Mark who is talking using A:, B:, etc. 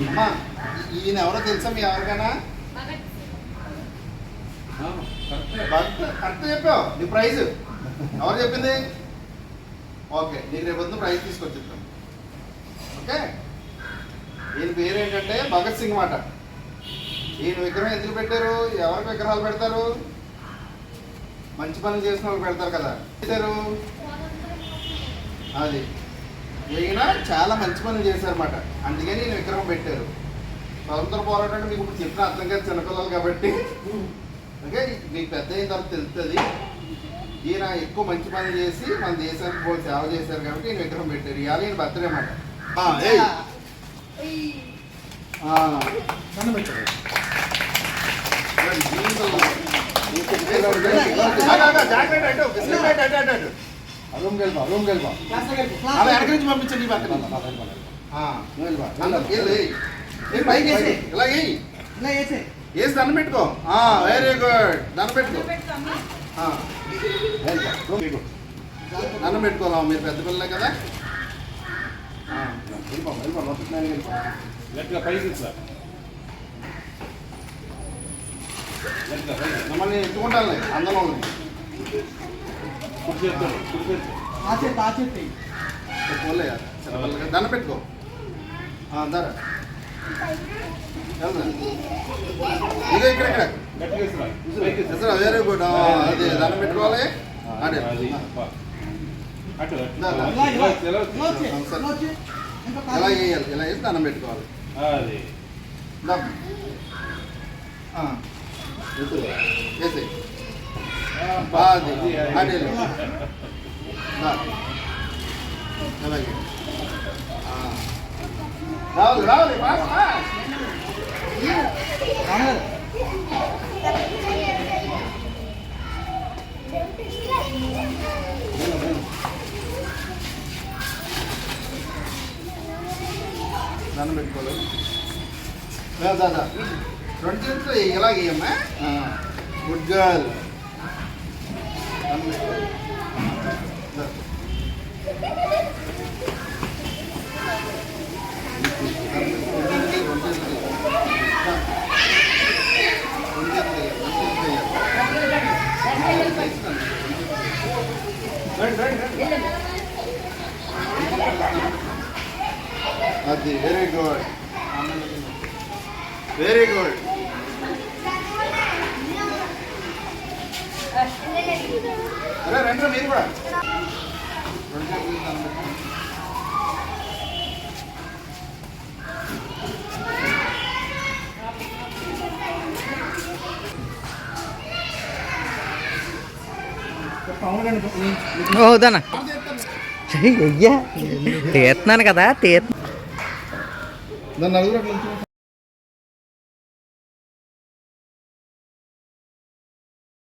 A: అమ్మా ఈయన ఎవరో తెలుసా మీ ఎవరికైనా కరెక్ట్. చెప్పావు. నీ ప్రైజ్. ఎవరు చెప్పింది? ఓకే నీకు రేపు ప్రైజ్ తీసుకొచ్చేస్తాను ఓకే? ఈయన పేరు ఏంటంటే భగత్ సింగ్ మాట. ఈయన విగ్రహం ఎందుకు పెట్టారు? ఎవరికి విగ్రహాలు పెడతారు? మంచి పనులు చేసిన వాళ్ళు పెడతారు కదా. పెట్టారు అది. ఈయన చాలా మంచి పనులు చేశారన్నమాట. అందుకని ఈయన విగ్రహం పెట్టారు. స్వతంత్ర పోరాటం అంటే మీకు ఇప్పుడు చెప్పిన అర్థం కాదు చిన్నపిల్లలు కాబట్టి. ఓకే మీకు పెద్ద అయిన తర్వాత తెలుస్తుంది ఈయన ఎక్కువ మంచి పనులు చేసి మన దేశానికి పోయి సేవ చేశారు కాబట్టి ఈయన విగ్రహం పెట్టారు. ఇవాళ ఈయన బర్త్డే అన్నమాట. జాగ్రత్త బిస్కెట్.
B: రూమ్కి వెళ్ళిపో రూమ్కి వెళ్ళిపో.
A: అలా వెనక నుంచి పంపించండి ఈ పక్కన. ఏయ్, పైకి వేసి ఇలా వేయి వేసి దండం పెట్టుకో. Very good. దండం పెట్టుకో. దండం మీరు పెద్ద పిల్లలే కదా. ఆ,
B: వెళ్ళిపో వెళ్ళిపో. లోపలికి వెళ్ళిపో.
C: గట్టిగా పైకి పైకి.
A: మిమ్మల్ని ఎత్తుకుంటాను అందం ఉంది దండం పెట్టుకో దర ఇదే ఇక్కడ. వెరీ అది దండం పెట్టుకోవాలి అదే. ఎలా వేయాలి ఇలా వేసి దండం పెట్టుకోవాలి
C: అది
A: దా. ఆ,
C: ఎత్తురా.
A: వేసేయ్.
C: అబ్బా,
A: అది,
C: అది, అది.
A: అదే. దా. అలాగే ఆ. రావాలి రావాలి fast, fast. దండం పెట్టుకోవాలి దా, దా, దా. రెండు చేతులు ఇలా వేయమ్మా గుడ్ గర్ల్ అది వెరీ గుడ్ వెరీ గుడ్ రండి మీరు కూడా.
D: అయ్యా తీస్తున్నాను కదా తీత్